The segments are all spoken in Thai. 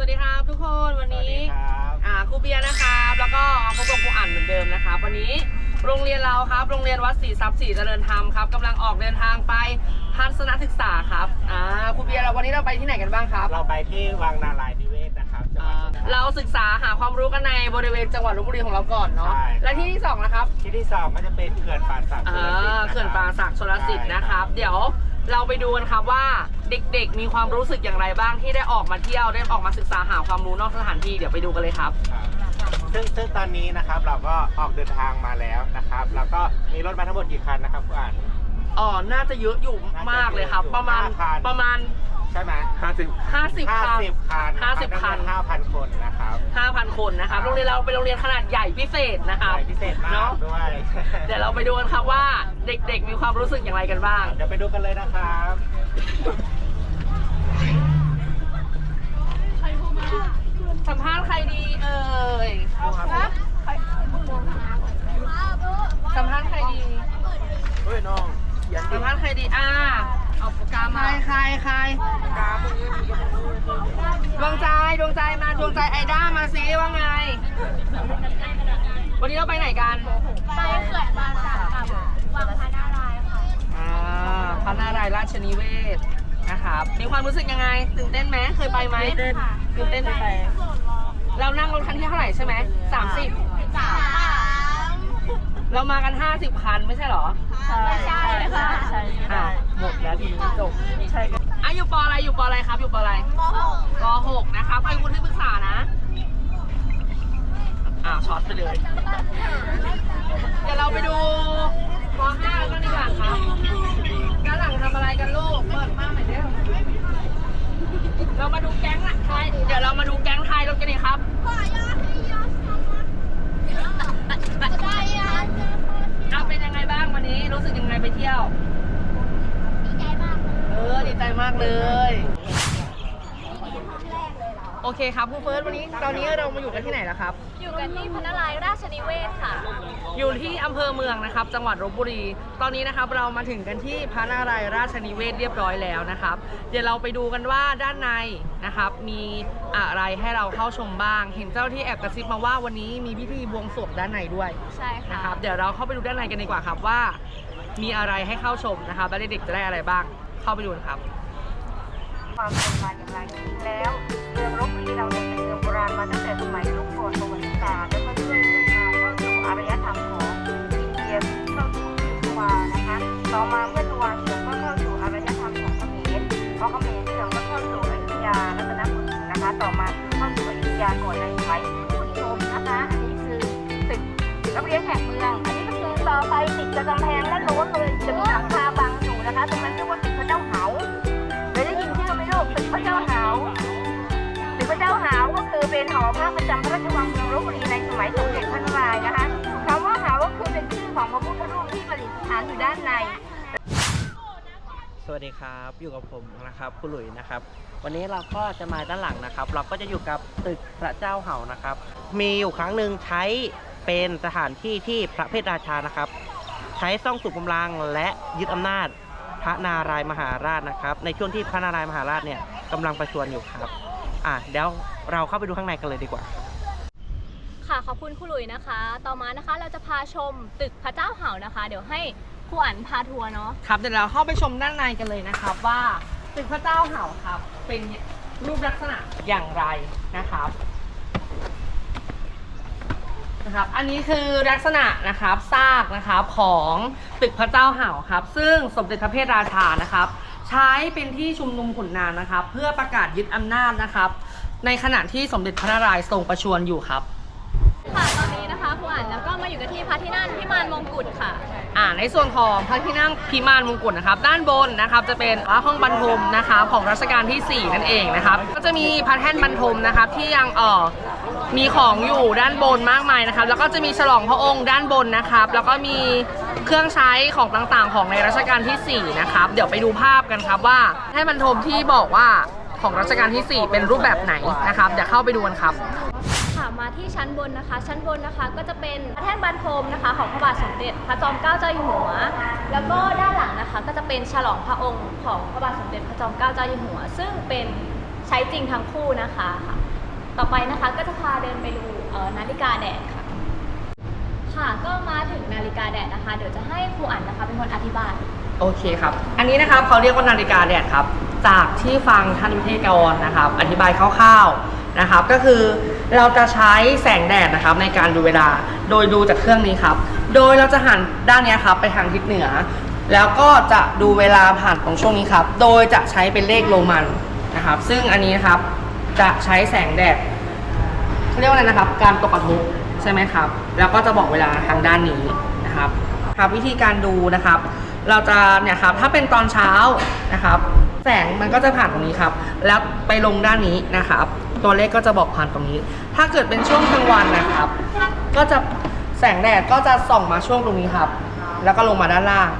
สวัสดีครับทุกคนวันสวัสนี้ดีครับอ่าครูเบียร์นะครับแล้วก็พบกับครูอ่านเหมือนเดิมนะครับวันนี้โรงเรียนเราครับ โรงเรียนวัดศรีทรัพย์ศรีเจริญธรรมครับกำลังออกเดินทางไปทัศนศึกษาครับอ่าครูเบียร์เราวันนี้เราไปที่ไหนกันบ้างครับ เราไปที่วังนารายณ์นิเวศนะครับจังหวัดอ่าเราศึกษาหาความรู้กันในบริเวณจังหวัดลบบุรีของเราก่อนเนาะใช่และที่ที่สองนะครับที่ที่สองก็จะเป็นเขื่อนป่าสักอ่าเขื่อนป่าสักชลสิทธิ์นะครับ เดี๋ยว เราไปดูกันครับว่าเด็กๆ มีความรู้สึกอย่างไรบ้างที่ได้ออกมาเที่ยวได้ออกมาศึกษาหาความรู้นอกสถานที่เดี๋ยวไปดูกันเลยครับครับซึ่งซึ่งตอนนี้นะครับเราก็ออกเดินทางมาแล้วนะครับ แล้วก็มีรถมาทั้งหมดกี่คันนะครับผู้อ่าน อ๋อ น่าจะเยอะอยู่มากเลยครับ ประมาณห้าพัน ประมาณ ใช่ไหมห้าสิบ50ห้าคัน สิบคันห้าสิบคัน ห้าพันคนนะครับ5,000คนนะครับโรงเรียนเราเป็นโรงเรียนขนาดใหญ่พิเศษนะครับใหญ่พิเศษมาเนาะกด้วย เดี๋ยวเราไปดูกันครับว่าเด็กๆมีความรู้สึกอย่างไรกันบ้าง เดี๋ยวไปดูกันเลยนะครับสัมภาษณ์ใครดีเอ่ยสัมภาษณ์ใครดี เฮ้ยน้องเขียนสัมภาษณ์ใครดีอ่า เอาปากกามาใครใครดวงใจดวงใจมาดวงใจไอด้ามาซิว่าไง วันนี้เราไปไหนกันไปเขื่อนบางจากกับวังพระนารายณ์ค่ะอ่าพระนารายณ์ราชนิเวศนะครับมีความรู้สึกยังไงตื่นเต้นไหมเคยไปไหมตื่นเต้นไปเรานั่งรถคันที่เท่าไหร่ใช่ไหมสามสิบสามเรามากันห้าสิบคันไม่ใช่เหรอ ไม่ใช่ค่ะอ่า หมดแล้วทีนี้จบใช่ก็อะอยู่ปออะไรอยู่ปออะไรครับ อยู่ปออะไรปหกปหกนะคะไปคุณที่ปรึกษานะอ่าช็อตไปเลย เดี๋ยวเราไปดูปห้ากันดีกว่าครับด้านหลังทำอะไรกันลูกเปิดมากหน่อยเร็วเรามาดูแก๊งละไทยเดี๋ยวเรามาดูแก๊งไทยรถกันเลยครับ เลยเหรอโอเคครับครูเฟิร์สวันนี้ตอนนี้เรามาอยู่กันที่ไหนแล้วครับ อยู่กันที่พระนารายณ์ราชนิเวศค่ะ อยู่ที่อำเภอเมืองนะครับ จังหวัดลบบุรี ตอนนี้นะครับเรามาถึงกันที่พระนารายณ์ราชนิเวศเรียบร้อยแล้วนะครับ เดี๋ยวเราไปดูกันว่าด้านในนะครับมีอะไรให้เราเข้าชมบ้าง เห็นเจ้าที่แอบกระซิบมาว่าวันนี้มีพิธีบวงสรวงด้านในด้วยใช่ค่ะนะครับเดี๋ยวเราเข้าไปดูด้านในกันดีกว่าครับว่า มีอะไรให้เข้าชมนะครับและเด็กๆจะได้อะไรบ้าง เข้าไปดูกันครับ ความเป็นมาอย่างไรแล้วเมืองลบบุรี เราเนี่ยเป็นเมืองโบราณมาตั้งแต่สมัยยุคก่อนประวัติศาสตร์แล้วก็เรื่อยๆมาเข้าสู่อารยธรรมของอินเดียเข้าสู่ยุควานะคะต่อมาเมื่อทวารเสื่อมก็เข้าสู่อารยธรรมของเขมรพอเขมรเสื่อมก็เข้าสู่อยุธยารัตนโกสินทร์นะคะ ต่อมาเข้าสู่อยุธยาก่อนในสมัยผู้ชมนะคะ อันนี้คือตึกรับเลี้ยงแขกเมือง อันนี้ก็คือต่อไปติดกับกำแพง คือพักประจำพระราชวังเมืองลบบุรีในสมัยสมเด็จพระนารายณ์นะคะคำว่าหาวก็คือเป็นชื่อของพระพุทธรูปที่ประดิษฐานอยู่ด้านใน สวัสดีครับอยู่กับผมนะครับคุณหลุยนะครับ วันนี้เราก็จะมาด้านหลังนะครับ เราก็จะอยู่กับตึกพระเจ้าเห่านะครับ มีอยู่ครั้งหนึ่งใช้เป็นสถานที่ที่พระเพทราชานะครับ ใช้ซ่องสุกกำลังและยึดอำนาจพระนารายมหาราชนะครับ ในช่วงที่พระนารายมหาราชเนี่ยกำลังประชวรอยู่ครับ อะเดี๋ยวเราเข้าไปดูข้างในกันเลยดีกว่า ค่ะขอบคุณครูหลุยนะคะ ต่อมานะคะเราจะพาชมตึกพระเจ้าเห่านะคะ เดี๋ยวให้ครูอั๋นพาทัวร์เนาะครับเดี๋ยวเราเข้าไปชมด้านในกันเลยนะครับว่าตึกพระเจ้าเห่าครับ เป็นรูปลักษณะอย่างไรนะครับนะครับ อันนี้คือลักษณะนะครับซากนะครับของตึกพระเจ้าเห่าครับ ซึ่งสมเด็จพระเพทราชานะครับ ใช้เป็นที่ชุมนุมขุนนางนะครับ เพื่อประกาศยึดอำนาจนะครับ ในขณะที่สมเด็จพระนารายณ์ทรงประชวรอยู่ครับ ค่ะตอนนี้นะคะครูอั๋นแล้วก็มาอยู่กันที่พระที่นั่งพิมานมงกุฎค่ะ อ่าในส่วนของพระที่นั่งพิมานมงกุฎนะครับ ด้านบนนะครับจะเป็นห้องบรรทมนะครับของรัชกาลที่ 4 นั่นเองนะครับ ก็จะมีพระแท่นบรรทมนะครับที่ยังเอ่อมีของอยู่ด้านบนมากมายนะครับ แล้วก็จะมีฉลองพระองค์ด้านบนนะครับ แล้วก็มี เครื่องใช้ของต่างๆ ของในรัชกาลที่ 4 นะครับ เดี๋ยวไปดูภาพกันครับว่าแท่นบรรทมที่บอกว่าของรัชกาลที่ 4 เป็นรูปแบบไหนนะครับ เดี๋ยวเข้าไปดูกันครับค่ะมาที่ชั้นบนนะคะ ชั้นบนนะคะก็จะเป็นพระแท่นบันทมนะคะของพระบาทสมเด็จพระจอมเกล้าเจ้าอยู่หัว แล้วก็ด้านหลังนะคะ ก็จะเป็นฉลองพระองค์ของพระบาทสมเด็จพระจอมเกล้าเจ้าอยู่หัว ซึ่งเป็นใช้จริงทั้งคู่นะคะค่ะต่อไปนะคะก็จะพาเดินไปดูนาฬิกาแดดค่ะ ค่ะ ก็มาถึงนาฬิกาแดดนะคะ เดี๋ยวจะให้ครูอั๋นนะคะ เป็นคนอธิบาย โอเคครับ อันนี้นะครับเขาเรียกว่านาฬิกาแดดครับ จากที่ฟังท่านวิทยากรนะครับ อธิบายคร่าวๆนะครับ ก็คือเราจะใช้แสงแดดนะครับในการดูเวลา โดยดูจากเครื่องนี้ครับ โดยเราจะหันด้านนี้ครับไปทางทิศเหนือ แล้วก็จะดูเวลาผ่านตรงช่วงนี้ครับ โดยจะใช้เป็นเลขโรมันนะครับ ซึ่งอันนี้นะครับจะใช้แสงแดดเขาเรียกว่าอะไรนะครับ การตกกระทบใช่ไหมครับ แล้วก็จะบอกเวลาทางด้านนี้นะครับครับวิธีการดูนะครับ เราจะเนี่ยครับถ้าเป็นตอนเช้านะครับ แสงมันก็จะผ่านตรงนี้ครับ แล้วไปลงด้านนี้นะครับ ตัวเลขก็จะบอกผ่านตรงนี้ ถ้าเกิดเป็นช่วงกลางวันนะครับ ก็จะแสงแดดก็จะส่องมาช่วงตรงนี้ครับ แล้วก็ลงมาด้านล่าง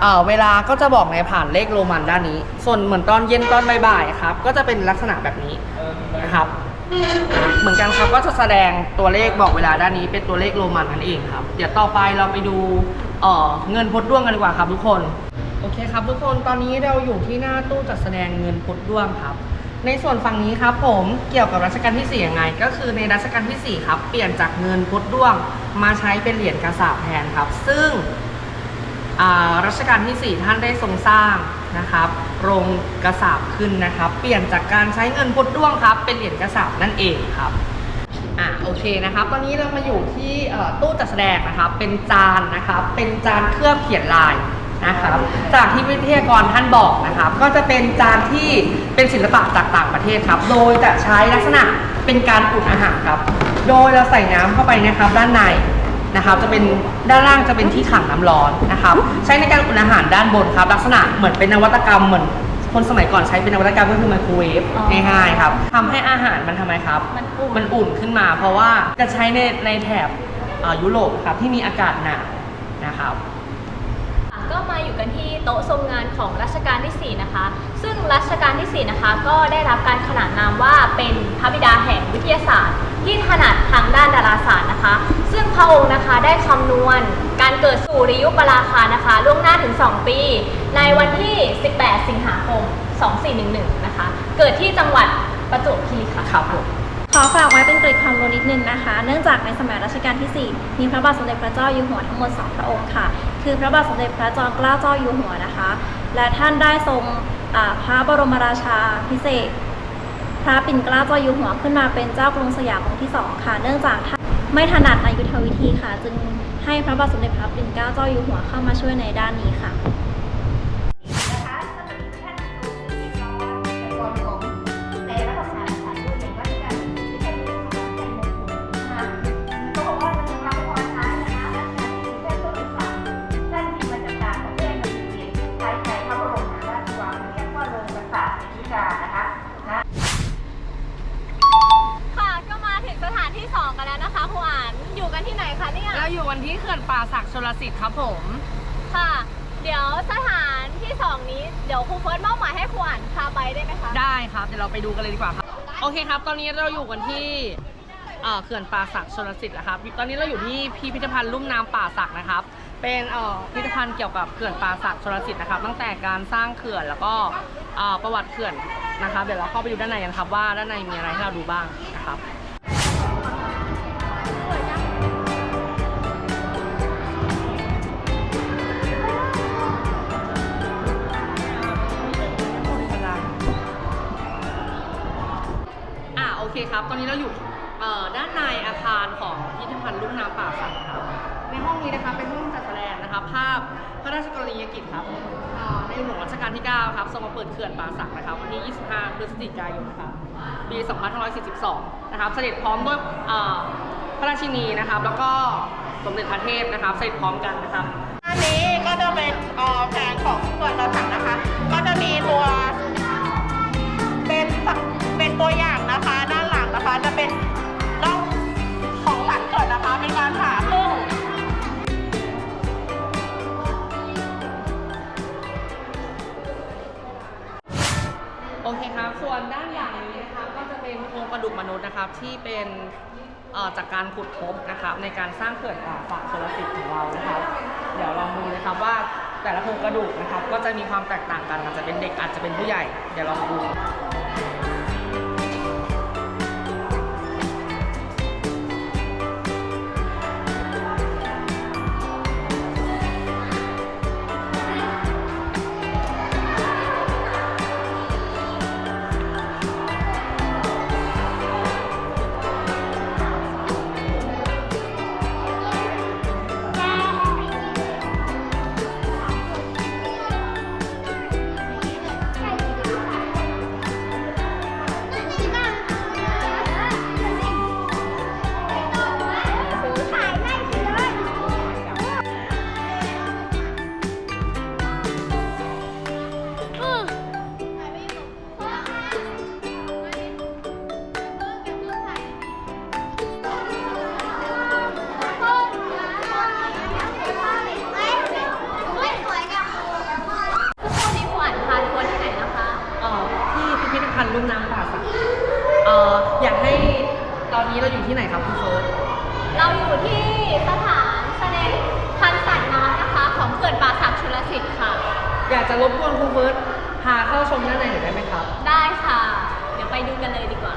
เออเวลาก็จะบอกในผ่านเลขโรมันด้านนี้ ส่วนเหมือนตอนเย็นตอนบ่ายๆครับ ก็จะเป็นลักษณะแบบนี้นะครับ เหมือนกันครับก็จะแสดงตัวเลขบอกเวลาด้านนี้เป็นตัวเลขโรมันนั่นเองครับ เดี๋ยวต่อไปเราไปดูเอ่อเงินพดด้วงกันดีกว่าครับทุกคน โอเคครับทุกคนตอนนี้เราอยู่ที่หน้าตู้จัดแสดงเงินพดด้วงครับ ในส่วนฝั่งนี้ครับผมเกี่ยวกับรัชกาลที่ 4 ยังไง ก็คือในรัชกาลที่ 4 ครับ เปลี่ยนจากเงินพดด้วงมาใช้เป็นเหรียญกระสาบแทนครับ ซึ่งรัชกาลที่ 4 ท่านได้ทรงสร้างนะครับ โรงกระสาบขึ้นนะครับ เปลี่ยนจากการใช้เงินพดด้วงครับ เป็นเหรียญกระสาบนั่นเองครับอ่าโอเคนะครับ ตอนนี้เรามาอยู่ที่เอ่อตู้จัดแสดงนะครับ เป็นจานนะครับ เป็นจานเคลือบเขียนลายนะครับ จากที่วิทยากรท่านบอกนะครับ ก็จะเป็นจานที่เป็นศิลปะจากต่างประเทศครับ โดยจะใช้ลักษณะเป็นการอุ่นอาหารครับ โดยเราใส่น้ำเข้าไปนะครับด้านใน นะครับจะเป็นด้านล่างจะเป็นที่ขังน้ำร้อนนะครับใช้ในการอุ่นอาหารด้านบนครับ ลักษณะเหมือนเป็นนวัตกรรมเหมือนคนสมัยก่อนใช้เป็นนวัตกรรมก็คือไมโครเวฟอ๋อง่ายๆครับทำให้อาหารมันทำไมครับมันอุ่นมันอุ่นขึ้นมา เพราะว่าจะใช้ในในแถบเอ่อยุโรปครับที่มีอากาศหนาวนะครับ ก็มาอยู่กันที่โต๊ะทรงงานของรัชกาลที่ 4 นะคะ ซึ่งรัชกาลที่ 4 นะคะ ก็ได้รับการขนานนามว่าเป็นพระบิดาแห่งวิทยาศาสตร์ ที่ถนัดทางด้านดาราศาสตร์นะคะ ซึ่งพระองค์นะคะได้คำนวณการเกิดสุริยุปราคานะคะ ล่วงหน้าถึง 2 ปี ในวันที่ 18 สิงหาคม 2411 นะคะ เกิดที่จังหวัดประจวบคีรีขันธ์ครับ ขอฝากไว้เป็นเกร็ดความรู้นิดนึงนะคะ เนื่องจากในสมัยรัชกาลที่ 4 มีพระบาทสมเด็จพระเจ้าอยู่หัวทั้งหมด 2 พระองค์ค่ะ คือพระบาทสมเด็จพระจอมเกล้าเจ้าอยู่หัวนะคะ และท่านได้ทรงพระบรมราชาพิเศษ พระปิ่นเกล้าเจ้าอยู่หัวขึ้นมาเป็นเจ้ากรุงสยามองค์ที่ 2 ค่ะ เนื่องจากท่านไม่ถนัดในยุทธวิธีค่ะ จึงให้พระบาทสมเด็จพระปิ่นเกล้าเจ้าอยู่หัวเข้ามาช่วยในด้านนี้ค่ะ เนี่ยเราอยู่วันที่เขื่อนป่าศักดิ์ชลสิทธิ์ครับผม ค่ะ เดี๋ยวสถานที่2นี้เดี๋ยวครูเฟิร์สมอบหมายให้ครูอ่านพาไปได้ไหมคะได้ครับ เดี๋ยวเราไปดูกันเลยดีกว่าครับ โอเคครับ ตอนนี้เราอยู่กันที่เอ่อเขื่อนป่าศักดิ์ชลสิทธิ์นะครับ ตอนนี้เราอยู่ที่พิพิธภัณฑ์ลุ่มน้ำป่าศักดิ์นะครับ เป็นเอ่อพิพิธภัณฑ์เกี่ยวกับเขื่อนป่าศักดิ์ชลสิทธิ์นะครับ ตั้งแต่การสร้างเขื่อนแล้วก็เอ่อประวัติเขื่อนนะครับ เดี๋ยวเราเข้าไปดูด้านในกันครับว่าด้านในมีอะไรให้เราดูบ้างนะครับ เคครับ ตอนนี้เราอยู่ด้านในอาคารของพิพิธภัณฑ์ลุ่มน้ำป่าสักครับ ในห้องนี้นะครับเป็นห้องจัดแสดงนะครับภาพพระราชกรณียกิจครับในหลวงรัชกาลที่ 9 ครับทรงมาเปิดเขื่อนป่าสักนะครับวันที่ 25 พฤศจิกายนนะครับปี 2542 นะครับ เสด็จพร้อมด้วยพระราชินีนะครับ แล้วก็สมเด็จพระเทพนะครับ เสด็จพร้อมกันนะครับ จากการขุดพบนะครับในการสร้างเขื่อนป่าฝาโซลิตของเรานะครับเดี๋ยวลองดูนะครับว่าแต่ละโครงกระดูกนะครับก็จะมีความแตกต่างกันอาจจะเป็นเด็กอาจจะเป็นผู้ใหญ่ เดี๋ยวลองดู ตอนนี้เราอยู่ที่ไหนครับคุณเฟิร์สเราอยู่ที่สถานแสดงพันธุ์สัตว์น้ำนะคะ ของเขื่อนป่าสักชลสิทธิ์ค่ะ อยากจะรบกวนคุณเฟิร์สพาเข้าชมด้านในหน่อยได้ไหมครับ ได้ค่ะ เดี๋ยวไปดูกันเลยดีกว่า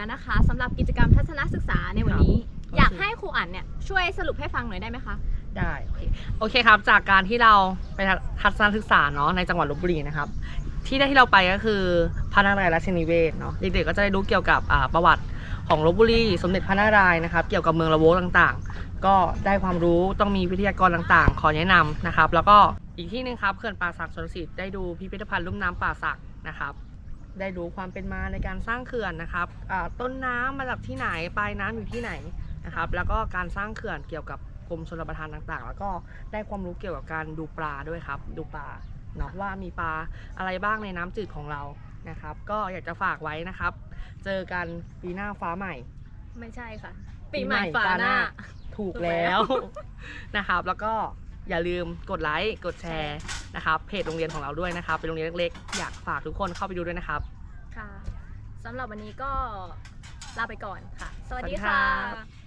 แล้วนะคะสำหรับกิจกรรมทัศนศึกษาในวันนี้ ครับอยากให้ครูอั๋นเนี่ยช่วยสรุปให้ฟังหน่อยได้ไหมคะ ได้โอเคโอเคครับ จากการที่เราไปทัศนศึกษาเนาะในจังหวัดลบบุรีนะครับ ที่ได้ที่เราไปก็คือพระนารายณ์ราชนิเวศน์เนาะเด็กๆก็จะได้รู้เกี่ยวกับอ่าประวัติของลบบุรีสมเด็จพระนารายณ์นะครับ เกี่ยวกับเมืองละโวต่างๆ ก็ได้ความรู้ต้องมีวิทยากรต่างๆ ขอแนะนำนะครับ แล้วก็อีกที่หนึ่งครับเขื่อนป่าสักชนสิทธิ์ได้ดูพิพิธภัณฑ์ลุ่มน้ำป่าสักนะครับ ได้รู้ความเป็นมาในการสร้างเขื่อนนะครับอ่าต้นน้ำมาจากที่ไหนปลายน้ำอยู่ที่ไหนนะครับ แล้วก็การสร้างเขื่อนเกี่ยวกับกรมชลประทานต่างๆ แล้วก็ได้ความรู้เกี่ยวกับการดูปลาด้วยครับ ดูปลาเนาะว่ามีปลาอะไรบ้างในน้ำจืดของเรานะครับ ก็อยากจะฝากไว้นะครับ เจอกันปีหน้าฟ้าใหม่ ไม่ใช่ค่ะ ปีใหม่ฝาหน้า ถูกถูกแล้แล้ววนะครับ แล้วก็ อย่าลืมกดไลค์กดแชร์นะครับเพจโรงเรียนของเราด้วยนะครับ เป็นโรงเรียนเล็กๆ อยากฝากทุกคนเข้าไปดูด้วยนะครับ ค่ะสำหรับวันนี้ก็ลาไปก่อนค่ะ สวัสดีสวัสดีค่ะครับ